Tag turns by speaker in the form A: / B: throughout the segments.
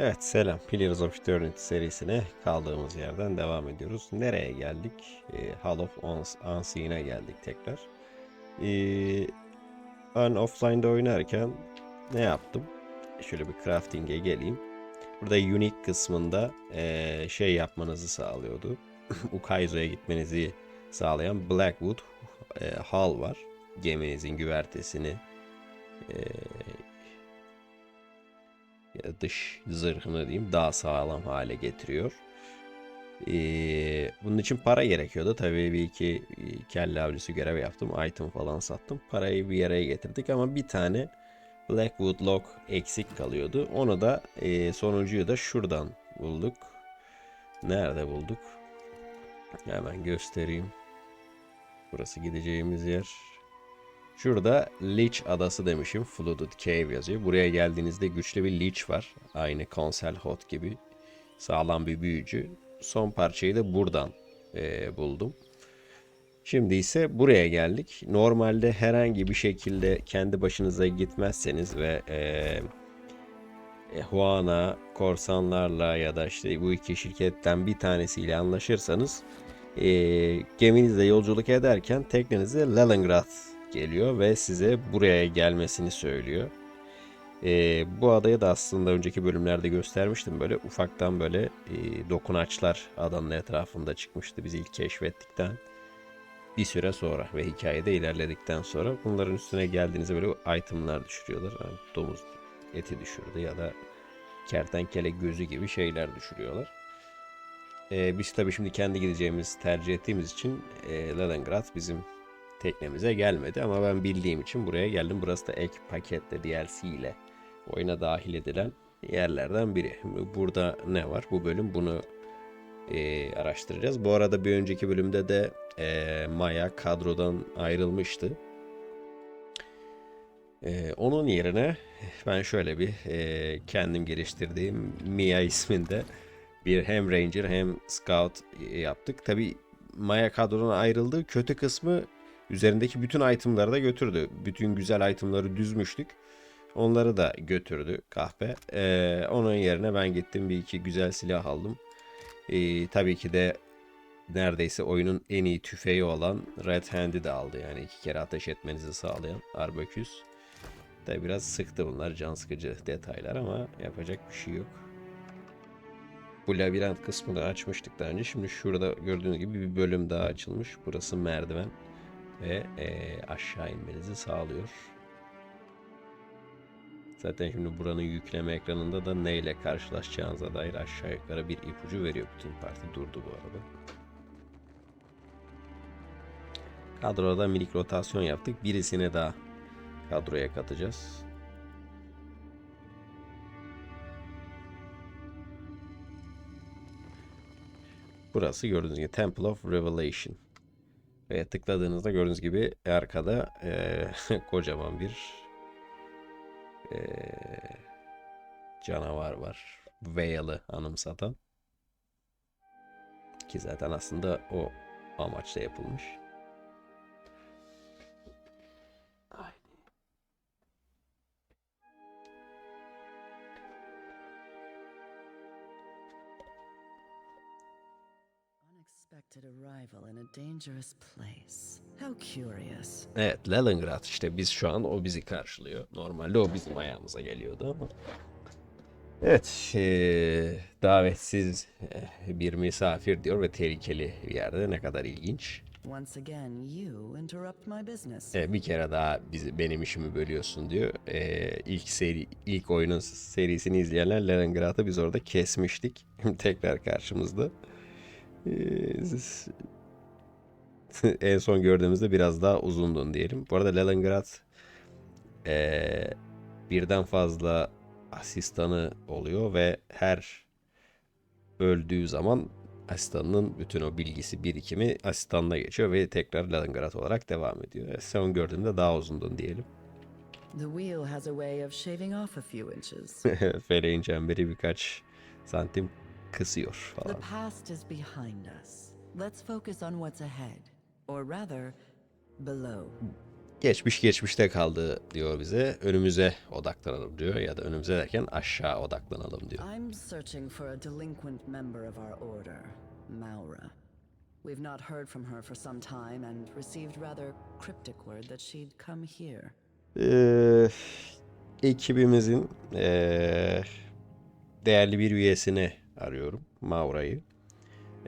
A: Evet selam. Pillars of Eternity serisine kaldığımız yerden devam ediyoruz. Nereye geldik? Ee, Hall of Uns- Unseen'e geldik tekrar. Ee, ben offline'da oynarken ne yaptım? Şöyle bir crafting'e geleyim. Burada unique kısmında ee, şey yapmanızı sağlıyordu. Ukaizo'ya gitmenizi sağlayan Blackwood ee, Hull var. Geminizin güvertesini da dış zırhını diyeyim daha sağlam hale getiriyor. Ee, bunun için para gerekiyordu. Tabii bir iki e, kelle avcısı görev yaptım. Item falan sattım. Parayı bir yere getirdik ama bir tane Blackwood Lock eksik kalıyordu. Onu da e, sonuncuyu da şuradan bulduk. Nerede bulduk? Hemen göstereyim. Burası gideceğimiz yer. Şurada Leech adası demişim. Flooded Cave yazıyor. Buraya geldiğinizde güçlü bir Leech var. Aynı Consel Hot gibi. Sağlam bir büyücü. Son parçayı da buradan eee, buldum. Şimdi ise buraya geldik. Normalde herhangi bir şekilde kendi başınıza gitmezseniz ve eee e, Huana, korsanlarla ya da işte bu iki şirketten bir tanesiyle anlaşırsanız e, geminizle yolculuk ederken teknenize Leningrad geliyor ve size buraya gelmesini söylüyor. E, bu adaya da aslında önceki bölümlerde göstermiştim. Böyle ufaktan böyle e, dokunaçlar adanın etrafında çıkmıştı biz ilk keşfettikten bir süre sonra ve hikayede ilerledikten sonra bunların üstüne geldiğinizde böyle itemlar düşürüyorlar. Yani domuz eti düşürdü ya da kertenkele gözü gibi şeyler düşürüyorlar. Ee, biz tabii şimdi kendi gideceğimiz tercih ettiğimiz için e, Leningrad bizim teknemize gelmedi ama ben bildiğim için buraya geldim. Burası da ek paketle DLC ile oyuna dahil edilen yerlerden biri. Burada ne var? Bu bölüm bunu e, araştıracağız. Bu arada bir önceki bölümde de e, Maya kadrodan ayrılmıştı. E, onun yerine ben şöyle bir e, kendim geliştirdiğim Mia isminde bir hem Ranger hem Scout e, yaptık. Tabi Maya kadrodan ayrıldı. Kötü kısmı üzerindeki bütün itemları da götürdü. Bütün güzel itemları düzmüştük. Onları da götürdü kahpe. E, onun yerine ben gittim bir iki güzel silah aldım. E, tabii ki de neredeyse oyunun en iyi tüfeği olan Red Hand'i de aldı. Yani iki kere ateş etmenizi sağlayan Arbocus. Tabi biraz sıktı bunlar can sıkıcı detaylar ama yapacak bir şey yok. Bu labirent kısmını açmıştık daha önce. Şimdi şurada gördüğünüz gibi bir bölüm daha açılmış. Burası merdiven ve eee, aşağı inmenizi sağlıyor. Zaten şimdi buranın yükleme ekranında da neyle karşılaşacağınıza dair aşağı yukarı bir ipucu veriyor. Bütün parti durdu bu arada. Kadroda minik rotasyon yaptık. Birisini daha kadroya katacağız. Burası gördüğünüz gibi Temple of Revelation. Ve tıkladığınızda gördüğünüz gibi arkada eee, kocaman bir eee, canavar var. Whale'ı anımsatan. Ki zaten aslında o amaçla yapılmış. Evet Leningrad işte biz şu an o bizi karşılıyor. Normalde o bizim ayağımıza geliyordu ama. Evet eee, davetsiz eh, bir misafir diyor ve tehlikeli bir yerde ne kadar ilginç.
B: Once again, you interrupt my business.
A: Eh, bir kere daha bizi benim işimi bölüyorsun diyor. Eh, ilk seri ilk oyunun serisini izleyenler Leningrad'ı biz orada kesmiştik. Tekrar karşımızda. Eh, en son gördüğümüzde biraz daha uzundun diyelim. Bu arada Leningrad eee, birden fazla asistanı oluyor ve her öldüğü zaman asistanının bütün o bilgisi birikimi asistanına geçiyor ve tekrar Leningrad olarak devam ediyor. E, Son gördüğümde daha uzundun diyelim.
B: The wheel has a way of shaving off a few inches.
A: Feleğin çemberi birkaç santim kısıyor
B: The
A: falan.
B: past is behind us. Let's focus on what's ahead. Or rather, below.
A: Geçmiş geçmişte kaldı diyor bize. Önümüze odaklanalım diyor ya da önümüze derken aşağı odaklanalım diyor.
B: I'm searching for a delinquent member of our order, Maura. We've not heard from her for some time and received rather cryptic word that she'd come here.
A: Ee, ekibimizin ee, değerli bir üyesini arıyorum. Maura'yı.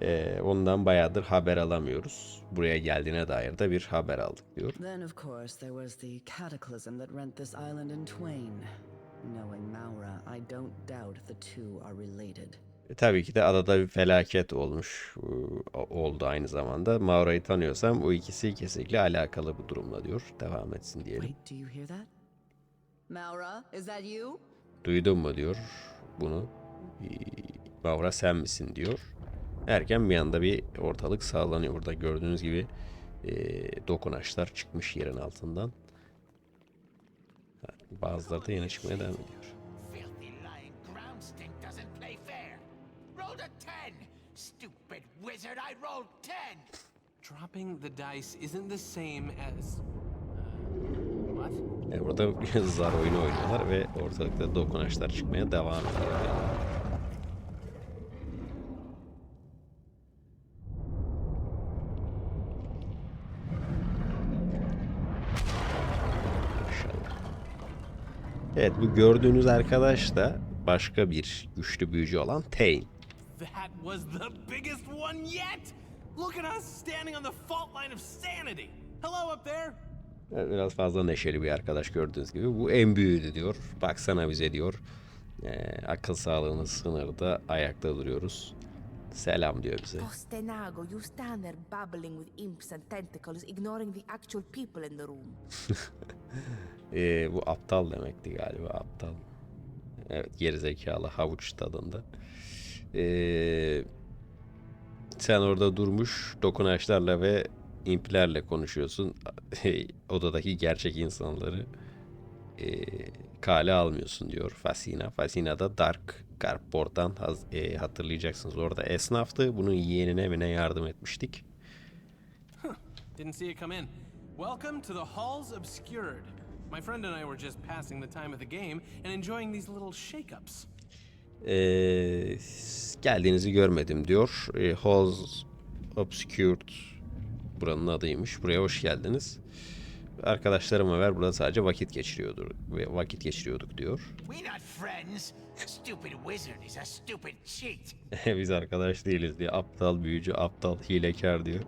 A: Ee, ondan bayağıdır haber alamıyoruz. Buraya geldiğine dair de bir haber aldık diyor.
B: Then, of course, there was the cataclysm that rent this island in twain. Knowing Maura, I don't doubt the two are related.
A: E, tabii ki de adada bir felaket olmuş e, oldu aynı zamanda. Maura'yı tanıyorsam o ikisi kesinlikle alakalı bu durumla diyor. Devam etsin diyelim.
B: Wait, do you hear that? Maura, is that you?
A: Duydun mu diyor bunu. E, Maura sen misin diyor. Erken bir anda bir ortalık sağlanıyor. Burada gördüğünüz gibi e, dokunaçlar çıkmış yerin altından. Bazıları da yeni çıkmaya devam ediyor.
C: Filthy lying ground stink doesn't play fair. Rolled a 10. Stupid wizard, I rolled 10.
D: Dropping the dice isn't the same as. Uh, what?
A: E, burada zar oyunu oynuyorlar ve ortalıkta dokunaçlar çıkmaya devam ediyor. Evet bu gördüğünüz arkadaş da başka bir güçlü büyücü olan Tain.
D: That was the biggest one yet! Look at us standing on the fault line of sanity! Hello up there!
A: Evet, Biraz fazla neşeli bir arkadaş gördüğünüz gibi. Bu en büyüğüydü diyor. Baksana bize diyor. Ee, akıl sağlığımız sınırda ayakta duruyoruz. Selam diyor bize.
E: Postenago, you stand there babbling with imps and tentacles, ignoring the actual people in the room.
A: Ee, bu aptal demekti galiba aptal. Evet gerizekalı havuç tadında. Ee, sen orada durmuş dokunaçlarla ve implerle konuşuyorsun. Odadaki gerçek insanları e, kale almıyorsun diyor Fasina. Fasina da Dark Carport'tan haz- e, hatırlayacaksınız. Orada esnaftı. Bunun yeğenine mi yardım etmiştik.
D: Didn't see it come in. Welcome to the Halls Obscured. My friend and I were just passing the time of the game and enjoying these little shake-ups.
A: Ee, geldiğinizi görmedim diyor. Ee, Halls Obscured buranın adıymış. Buraya hoş geldiniz. Arkadaşlarım ver burada sadece vakit geçiriyordur ve vakit geçiriyorduk diyor. Biz arkadaş değiliz diye aptal büyücü, aptal hilekar diyor.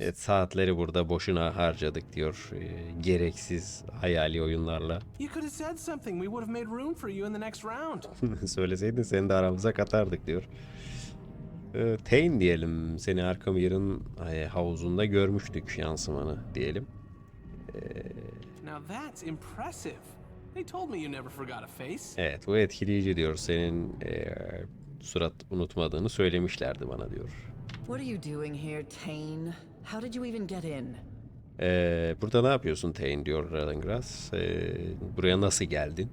A: Evet saatleri burada boşuna harcadık diyor. Ee, gereksiz hayali oyunlarla. Söyleseydin seni de aramıza katardık diyor. Ee, Tain diyelim. Seni Arkham Yarın e, havuzunda görmüştük yansımanı diyelim.
D: Now that's impressive. They told me you never forgot a face.
A: Evet bu etkileyici diyor. Senin e, surat unutmadığını söylemişlerdi bana diyor.
B: What are you doing here, Tane? How did you even get in?
A: Ee, burada ne yapıyorsun Tain diyor Radengras. Ee, buraya nasıl geldin?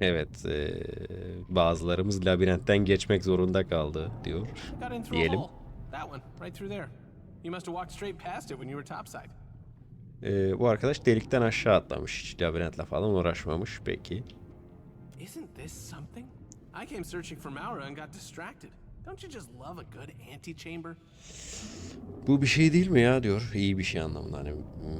A: Evet e, bazılarımız labirentten geçmek zorunda kaldı diyor. Diyelim. Ee, bu arkadaş delikten aşağı atlamış. Hiç labirentle falan uğraşmamış peki.
D: Isn't this something? I came searching for Maura and got distracted. Don't you just love a good antechamber?
A: Bu bir şey değil mi ya diyor. İyi bir şey anlamında hani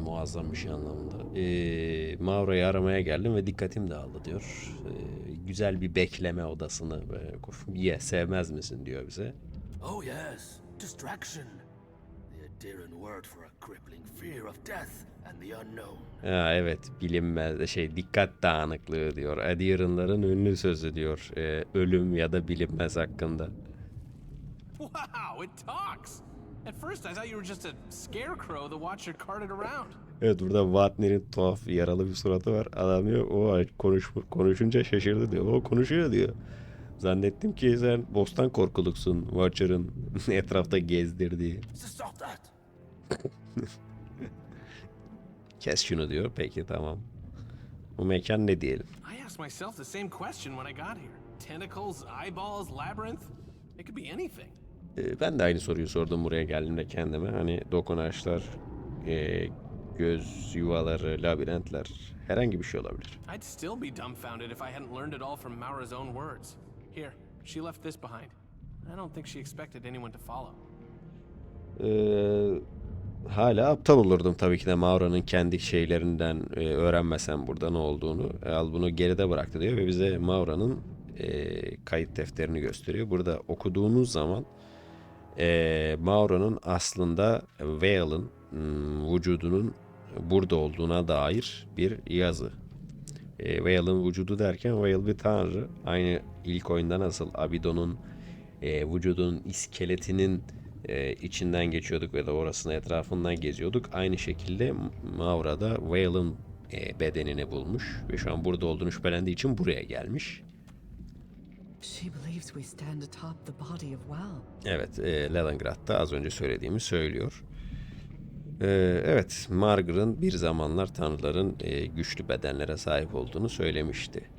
A: muazzam bir şey anlamında. Ee, Maura'yı aramaya geldim ve dikkatim dağıldı diyor. Ee, güzel bir bekleme odasını böyle, ye sevmez misin diyor bize.
F: Oh, yes, distraction. The endearing word for a crippling fear of death and the unknown.
A: Ha, evet bilinmez şey dikkat dağınıklığı diyor. Adherent'ların ünlü sözü diyor. Ee, ölüm ya da bilinmez hakkında.
D: Wow, it talks! At first, I thought you were just a scarecrow that watched you carted around.
A: Evet burada Watner'in tuhaf yaralı bir suratı var. Adam diyor o konuş, konuşunca şaşırdı diyor. O konuşuyor diyor. Zannettim ki sen bostan korkuluksun Watcher'ın etrafta gezdirdiği. Kes şunu diyor. Peki tamam. Bu mekan ne diyelim?
D: I asked myself the same question when I got here. Tentacles, eyeballs, labyrinth? It could be anything.
A: Ee, ben de aynı soruyu sordum buraya geldiğimde kendime. Hani dokunaçlar, e, göz yuvaları, labirentler herhangi bir şey olabilir.
D: I'd still be dumbfounded if I hadn't learned it all from Maura's own words. Here, she left this behind. I don't think she expected anyone to follow.
A: Ee, hala aptal olurdum tabii ki de Maura'nın kendi şeylerinden e, öğrenmesem burada ne olduğunu. E, al bunu geride bıraktı diyor ve bize Maura'nın e, kayıt defterini gösteriyor. Burada okuduğunuz zaman e, Maura'nın aslında Vale'ın hmm, vücudunun burada olduğuna dair bir yazı. E, Vale'ın vücudu derken Vale bir tanrı. Aynı ilk oyunda nasıl Abido'nun e, vücudunun iskeletinin e, içinden geçiyorduk ve de orasının etrafından geziyorduk. Aynı şekilde Maura da Vale'ın e, bedenini bulmuş ve şu an burada olduğunu şüphelendiği için buraya gelmiş.
B: She believes we stand atop the body of Wow.
A: Evet, e, Leningrad da az önce söylediğimi söylüyor. E, evet, Margaret'ın bir zamanlar tanrıların e, güçlü bedenlere sahip olduğunu söylemişti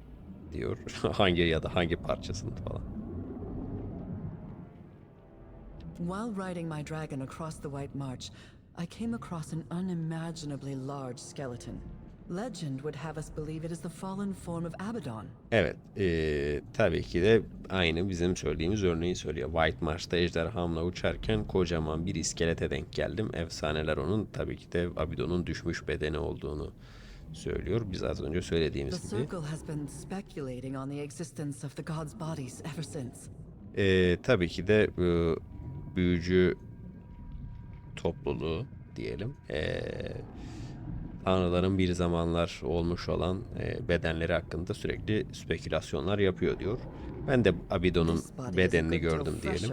A: diyor. hangi ya da hangi parçasını falan.
B: While riding my dragon across the White March, I came across an unimaginably large skeleton. Legend would have us believe it is the fallen form of Abaddon.
A: Evet, e, tabii ki de aynı bizim söylediğimiz örneği söylüyor. White Marsh'ta ejderhamla uçarken kocaman bir iskelete denk geldim. Efsaneler onun tabii ki de Abido'nun düşmüş bedeni olduğunu söylüyor. Biz az önce söylediğimiz gibi.
B: Circle has been speculating on the existence of the gods' bodies ever since.
A: E, tabii ki de e, büyücü topluluğu diyelim. E, tanrıların bir zamanlar olmuş olan e, bedenleri hakkında sürekli spekülasyonlar yapıyor diyor. Ben de Abido'nun
B: This body is a
A: bedenini gördüm diyelim.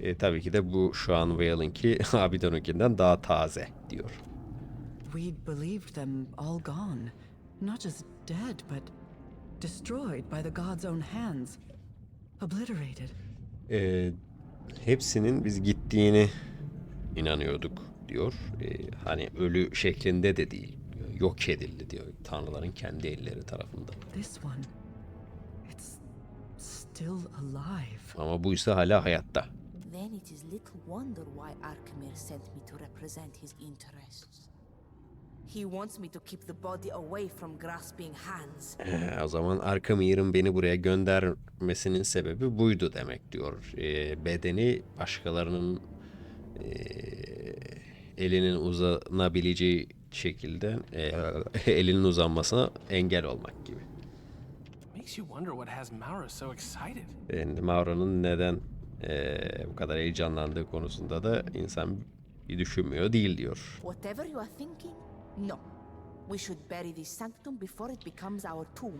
A: E, tabii ki de bu şu an Vale'ınki Abido'nunkinden daha taze diyor.
B: We believed them all gone. Not just dead, but destroyed by the gods' own hands. Obliterated.
A: E, hepsinin biz gittiğini inanıyorduk diyor. E, hani ölü şeklinde de değil. Yok edildi diyor. Tanrıların kendi elleri tarafından.
B: This one, it's still alive.
A: Ama bu ise hala hayatta.
E: Then it is little wonder why Arkemir sent me to represent his interests. He wants me to keep the body away from grasping hands.
A: Ee, o zaman Arkamir'in beni buraya göndermesinin sebebi buydu demek diyor. Ee, bedeni başkalarının e, elinin uzanabileceği şekilde e, elinin uzanmasına engel olmak gibi.
D: Makes you wonder what has Maura so excited.
A: Yani Maura'nın neden e, bu kadar heyecanlandığı konusunda da insan bir düşünmüyor değil diyor.
E: Whatever you are thinking, no. We should bury this sanctum before it becomes our tomb.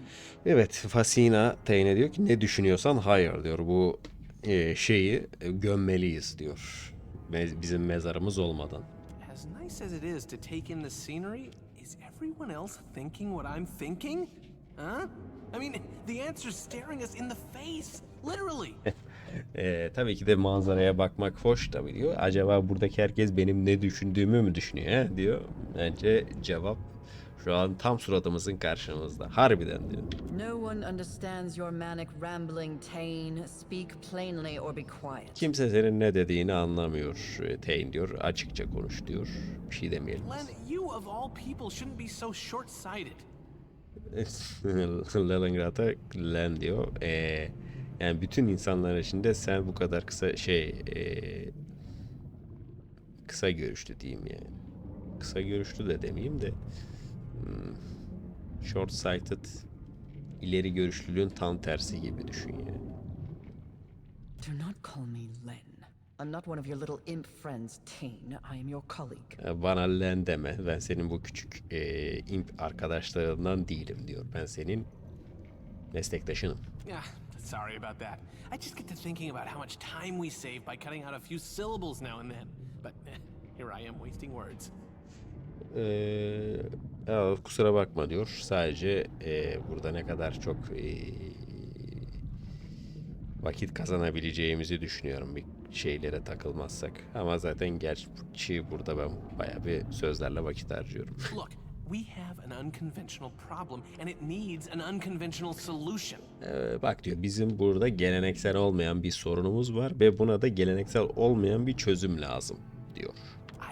A: Evet, Fasina Tayne diyor ki ne düşünüyorsan hayır diyor. Bu e, şeyi e, gömmeliyiz diyor. Me- bizim mezarımız olmadan.
D: As nice as it is to take in the scenery, is everyone else thinking what I'm thinking? Huh? I mean, the answer's staring us in the face. Literally.
A: E, tabii ki de manzaraya bakmak hoş tabii diyor. Acaba buradaki herkes benim ne düşündüğümü mü düşünüyor he? diyor. Bence cevap şu an tam suratımızın karşımızda. Harbiden diyor.
B: No one understands your manic rambling, Tane. Speak plainly or be quiet.
A: Kimse senin ne dediğini anlamıyor e, Tayne diyor. Açıkça konuş diyor. Bir şey demeyelim.
D: Len, you of all people shouldn't be so short-sighted.
A: Leningrad'a Len diyor. Ee, yani bütün insanlar içinde sen bu kadar kısa şey ee, kısa görüşlü diyeyim yani. Kısa görüşlü de demeyeyim de hmm, short sighted ileri görüşlülüğün tam tersi gibi düşün yani.
B: Do not call me Len. I'm not one of your little imp friends, Tane. I am your colleague.
A: Ee, Bana Len deme. Ben senin bu küçük ee, imp arkadaşlarından değilim diyor. Ben senin meslektaşınım.
D: Yeah, sorry about that. I just get to thinking about how much time we save by cutting out a few syllables now and then. But eh, here I am wasting words.
A: Ee, kusura bakma diyor. Sadece e, burada ne kadar çok e, vakit kazanabileceğimizi düşünüyorum bir şeylere takılmazsak. Ama zaten gerçi burada ben bayağı bir sözlerle vakit harcıyorum.
D: Look, We have an unconventional problem, and it needs an unconventional solution.
A: Ee, bak diyor bizim burada geleneksel olmayan bir sorunumuz var ve buna da geleneksel olmayan bir çözüm lazım diyor.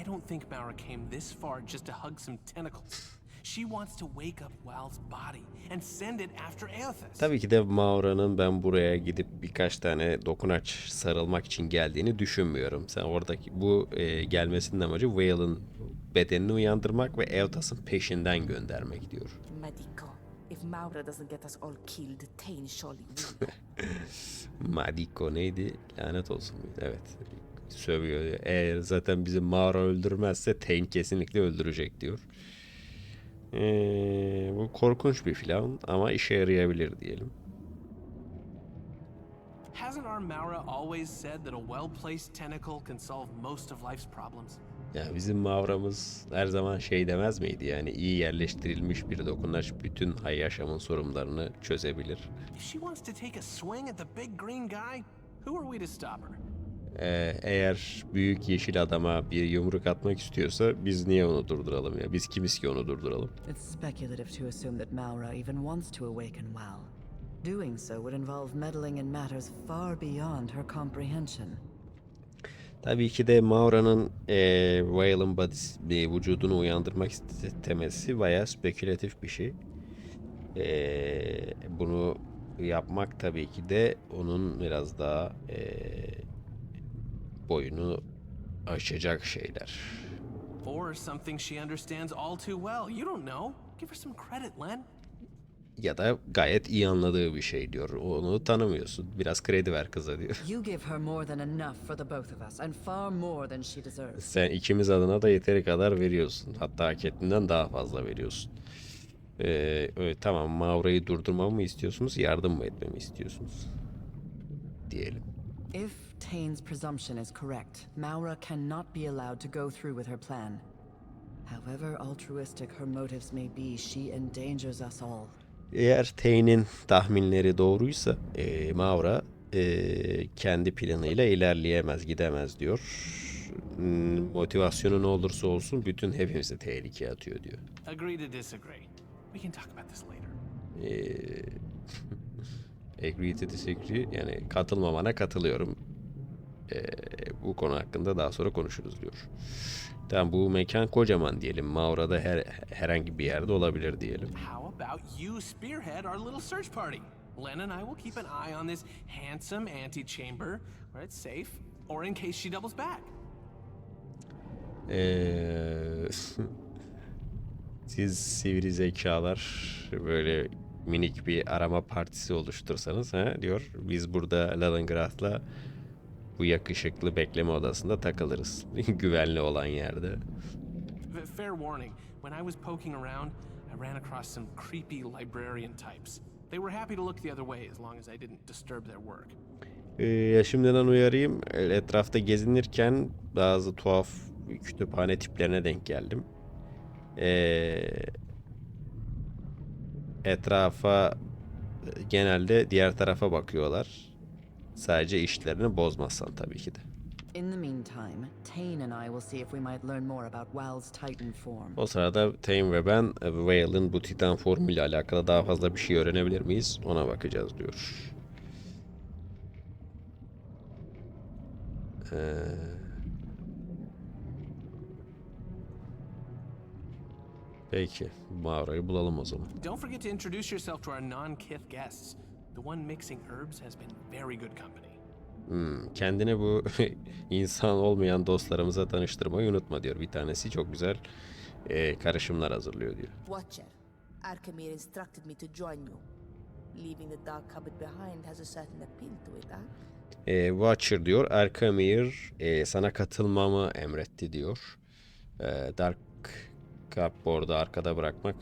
D: I don't think Maura came this far just to hug some tentacles. She wants to wake up Wal's body and send it after Aothas.
A: Tabii ki de Maura'nın ben buraya gidip birkaç tane dokunaç sarılmak için geldiğini düşünmüyorum. Sen oradaki bu e, gelmesinin amacı Whale'ın bedenini uyandırmak ve Eotas'ın peşinden göndermek diyor.
E: Medico. If Maura doesn't get us all killed, Tain surely will.
A: Madiko neydi? Lanet olsun muydu? Evet. Sövüyor. Eğer zaten bizi Maura öldürmezse Tain kesinlikle öldürecek diyor. Ee, bu korkunç bir plan ama işe yarayabilir diyelim.
D: Hasn't our Maura always said that a well-placed tentacle can solve most of life's problems?
A: Ya bizim Mavra'mız her zaman şey demez miydi yani iyi yerleştirilmiş bir dokunaç bütün hay yaşamın sorunlarını çözebilir.
D: If she wants to take a swing at the big green guy, who are we to stop her?
A: Ee, eğer büyük yeşil adama bir yumruk atmak istiyorsa biz niye onu durduralım ya? Biz kimiz ki onu durduralım?
B: It's speculative to assume that Maura even wants to awaken Wal. Doing so would involve meddling in matters far beyond her comprehension.
A: Tabii ki de Maura'nın eee Whale'ın bir vücudunu uyandırmak istemesi bayağı spekülatif bir şey. Eee, bunu yapmak tabii ki de onun biraz daha eee, boyunu aşacak şeyler.
D: Or something she understands all too well. You don't know. Give her some credit, Len.
A: Ya da gayet iyi anladığı bir şey diyor. Onu tanımıyorsun. Biraz kredi ver kıza diyor.
B: You give her more than enough for the both of us, and far more than she deserves.
A: Sen ikimiz adına da yeteri kadar veriyorsun. Hatta hak ettiğinden daha fazla veriyorsun. Ee, öyle, tamam Maura'yı durdurmamı mı istiyorsunuz, yardım mı etmemi istiyorsunuz? Diyelim.
B: If Tain's presumption is correct, Maura cannot be allowed to go through with her plan. However altruistic her motives may be, she endangers us all.
A: Eğer Tane'in tahminleri doğruysa ee, Maura ee, kendi planıyla ilerleyemez, gidemez diyor. Hmm, Motivasyonu ne olursa olsun bütün hepimizi tehlikeye atıyor diyor.
D: Agree to disagree. We can talk about this later.
A: Agree to disagree yani katılmamana katılıyorum. Ee, bu konu hakkında daha sonra konuşuruz diyor. Tamam bu mekan kocaman diyelim. Maura'da her, herhangi bir yerde olabilir diyelim.
D: How about you spearhead our little search party? Len and I will keep an eye on this handsome antechamber where it's safe, or in case she doubles back.
A: Ee, siz sivri zekalar böyle minik bir arama partisi oluştursanız ha diyor. Biz burada Lalengrad'la bu yakışıklı bekleme odasında takılırız. Güvenli olan yerde.
D: Fair warning, when I was poking around, I ran across some creepy librarian types. They were happy to look the other way as long as I didn't disturb their work.
A: Ee, şimdiden uyarayım. Etrafta gezinirken bazı tuhaf kütüphane tiplerine denk geldim. Ee, etrafa e, genelde diğer tarafa bakıyorlar. Sadece işlerini bozmazsan tabii ki de.
B: In the meantime, Tain and I will see if we might learn more about Wal's Titan form.
A: O sırada Tame ve ben e, Whale'ın bu Titan formuyla alakalı daha fazla bir şey öğrenebilir miyiz? Ona bakacağız diyor. Ee, Peki. Maura'yı bulalım o zaman.
D: Don't forget to introduce yourself to our non-kith guests. The one mixing herbs has been very good company.
A: Hmm, kendini bu insan olmayan dostlarımıza tanıştırmayı unutma diyor. Bir tanesi çok güzel e, karışımlar hazırlıyor diyor.
E: Watcher, Arkemir instructed me to join you. Leaving the dark cupboard behind has a certain appeal to it, huh?
A: E, Watcher diyor. Erkamir e, sana katılmamı emretti diyor. E, Dark Cupboard'u arkada bırakmak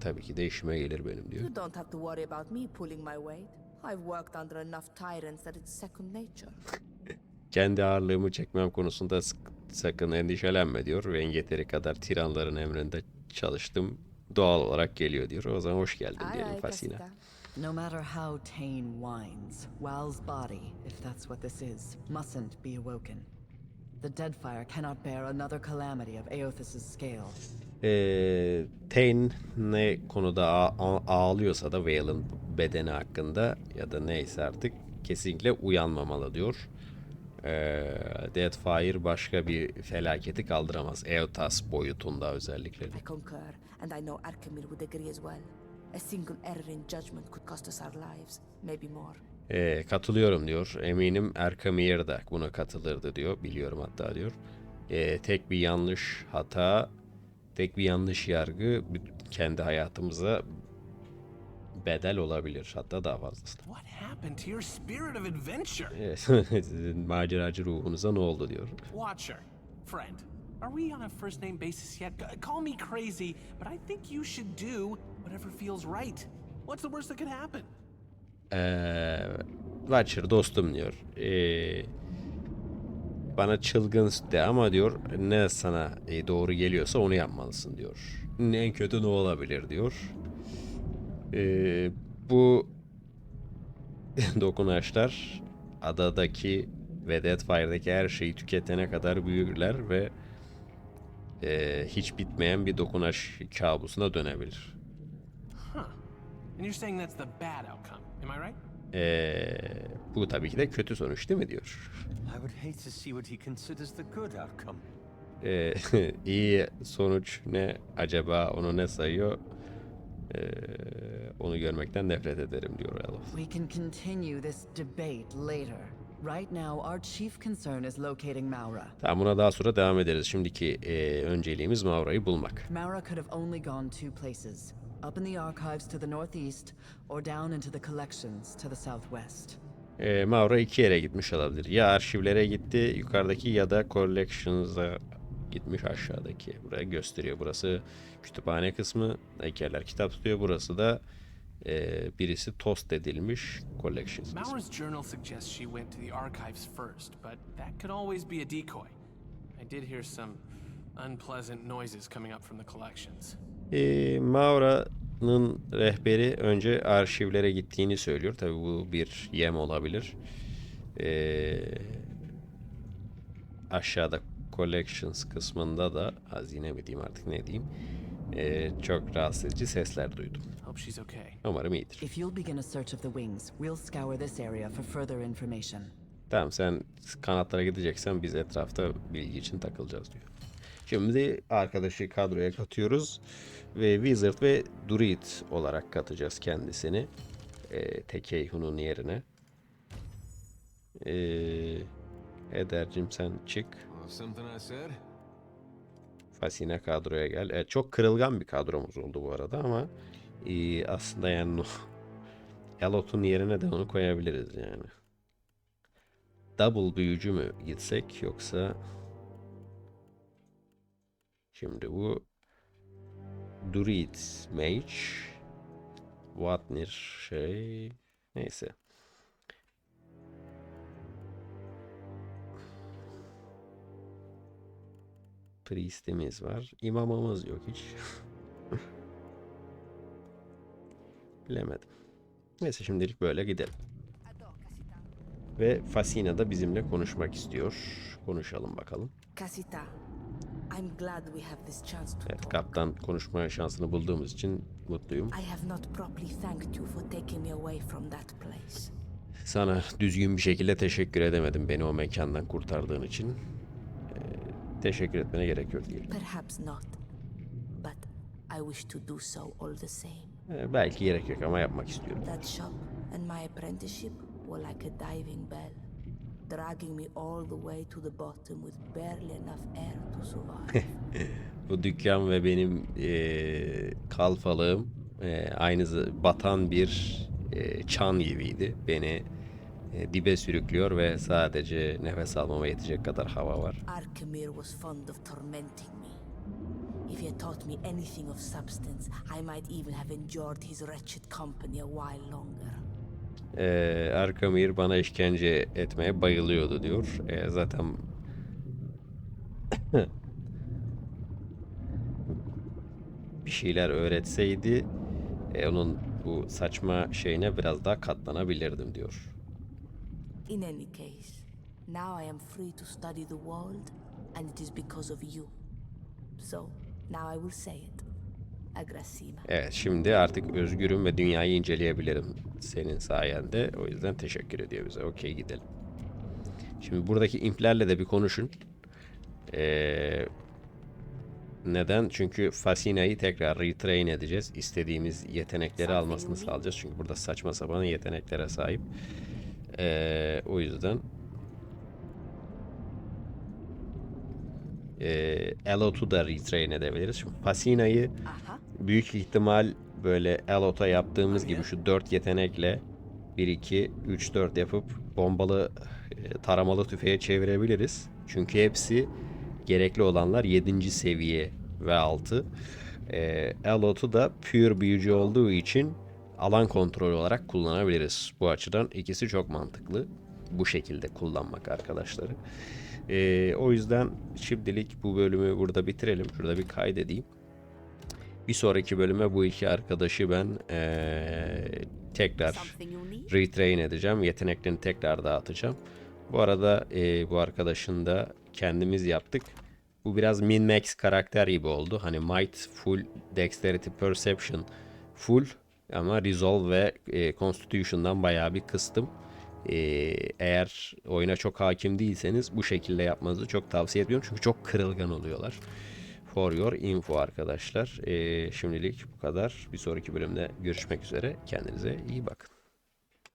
A: tabii ki de işime gelir benim diyor.
E: You don't have to worry about me pulling my weight. I've worked under enough tyrants that it's second nature.
A: Kendi ağırlığımı çekmem konusunda sakın endişelenme diyor. Ve yeteri kadar tiranların emrinde çalıştım. Doğal olarak geliyor diyor. O zaman hoş geldin diyelim Fasina.
B: No matter how Tain whines, Wal's body, if that's what this is, mustn't be awoken. The Deadfire cannot bear another calamity of Aothas' scale.
A: Ee, Tain ne konuda ağlıyorsa da Vale'ın bedeni hakkında ya da neyse artık kesinlikle uyanmamalı diyor. Ee, Deathfire başka bir felaketi kaldıramaz. Eotas boyutunda özellikle.
E: I concur, and I know Arkemir would agree as well. A single error in judgment could cost us our lives, maybe more.
A: Ee, katılıyorum diyor. Eminim Erkamir da buna katılırdı diyor. Biliyorum hatta diyor. Ee, tek bir yanlış hata, tek bir yanlış yargı kendi hayatımıza bedel olabilir. Hatta daha fazlası.
D: What happened to your spirit of adventure?
A: Evet, maceracı ruhunuza ne oldu diyor.
D: Watcher, friend, are we on a first name basis yet? Call me crazy, but I think you should do whatever feels right. What's the worst that could happen?
A: Ee, Watcher dostum diyor. Ee, bana çılgın de ama diyor ne sana e, doğru geliyorsa onu yapmalısın diyor. En kötü ne olabilir diyor. Ee, bu dokunaçlar adadaki ve Deathfire'daki her şeyi tüketene kadar büyürler ve e, hiç bitmeyen bir dokunaç kabusuna dönebilir.
D: Huh. And you're saying that's the bad outcome, am I right?
A: Ee, bu tabii ki de kötü sonuç değil mi diyor. Ee, iyi sonuç ne acaba onu ne sayıyor Ee, onu görmekten nefret ederim diyor Elf.
B: We can continue this debate later. Right now, our chief concern is locating Maura.
A: Tamam buna daha sonra devam ederiz. Şimdiki e, önceliğimiz Maura'yı bulmak.
B: Maura could have only gone two places up in the archives to the northeast, or down into the collections to the southwest.
A: E, Maura iki yere gitmiş olabilir. Ya arşivlere gitti yukarıdaki ya da collections'a gitmiş aşağıdaki. Buraya gösteriyor. Burası kütüphane kısmı. Heykeller kitap tutuyor. Burası da e, birisi tost edilmiş collections kısmı.
D: Journal suggests she went to the archives first, but that could always be a decoy. I did hear some unpleasant noises coming up from the collections.
A: E, Maura'nın rehberi önce arşivlere gittiğini söylüyor. Tabii bu bir yem olabilir. E, aşağıda collections kısmında da hazine mi diyeyim artık ne diyeyim. e, çok rahatsız edici sesler duydum.
D: Hope she's okay.
A: Umarım iyidir.
B: If you'll begin a search of the wings, we'll scour this area for further information.
A: Tamam sen kanatlara gideceksen biz etrafta bilgi için takılacağız diyor. Şimdi arkadaşı kadroya katıyoruz ve Wizard ve Druid olarak katacağız kendisini. E, Tekeyhun'un yerine. E, Edercim sen çık. Fasine kadroya gel. Evet, çok kırılgan bir kadromuz oldu bu arada ama e, aslında yani Elot'un yerine de onu koyabiliriz yani. Double büyücü mü gitsek yoksa şimdi bu Druid Mage Vatnir şey neyse. Priest'imiz var. İmamımız yok hiç. Bilemedim. Neyse şimdilik böyle gidelim. Ve Fasina da bizimle konuşmak istiyor. Konuşalım bakalım.
E: Casita, I'm glad we have this chance to
A: Evet,
E: talk.
A: kaptan konuşma şansını bulduğumuz için mutluyum.
E: I have not properly thanked you for taking me away from that place.
A: Sana düzgün bir şekilde teşekkür edemedim beni o mekandan kurtardığın için. Ee, teşekkür etmene gerek yok diyelim.
E: Perhaps not, but I wish to do so all the same.
A: Ee, belki gerek yok ama yapmak istiyorum.
E: That shop and my apprenticeship were like a diving bell, dragging me all the way to the bottom with barely enough air to survive.
A: Bu dükkan ve benim eee kalfalığım eee, aynı batan bir eee, çan gibiydi. Beni eee, dibe sürüklüyor ve sadece nefes almama yetecek kadar hava var.
E: Arkemir was fond of tormenting me. If he had taught me anything of substance, I might even have endured his wretched company a while longer.
A: Eee Arkamir bana işkence etmeye bayılıyordu diyor. Eee, zaten bir şeyler öğretseydi e, onun bu saçma şeyine biraz daha katlanabilirdim diyor.
E: In any case, now I am free to study the world, and it is because of you. So, Now I will say it. Aggressiva.
A: Evet şimdi artık özgürüm ve dünyayı inceleyebilirim senin sayende. O yüzden teşekkür ediyor bize. Okey gidelim. Şimdi buradaki implerle de bir konuşun. Ee, neden? Çünkü Fasina'yı tekrar retrain edeceğiz. İstediğimiz yetenekleri almasını sağlayacağız. Çünkü burada saçma sapan yeteneklere sahip. Ee, o yüzden ee, Elot'u da retrain edebiliriz. Şimdi Fasina'yı. Büyük ihtimal böyle Elot'a yaptığımız gibi şu 4 yetenekle 1 2 3 4 yapıp bombalı e, taramalı tüfeğe çevirebiliriz. Çünkü hepsi gerekli olanlar 7. seviye ve altı. E, Elot'u da pure büyücü olduğu için alan kontrolü olarak kullanabiliriz. Bu açıdan ikisi çok mantıklı. Bu şekilde kullanmak arkadaşları. E, o yüzden şimdilik bu bölümü burada bitirelim. Şurada bir kaydedeyim. Bir sonraki bölüme bu iki arkadaşı ben eee, tekrar retrain edeceğim. Yeteneklerini tekrar dağıtacağım. Bu arada eee, bu arkadaşın da kendimiz yaptık. Bu biraz min-max karakter gibi oldu. Hani might full, dexterity, perception full ama resolve ve eee, constitution'dan bayağı bir kıstım. Eee, eğer oyuna çok hakim değilseniz bu şekilde yapmanızı çok tavsiye ediyorum. Çünkü çok kırılgan oluyorlar. For your info arkadaşlar. Eee, şimdilik bu kadar. Bir sonraki bölümde görüşmek üzere. Kendinize iyi bakın.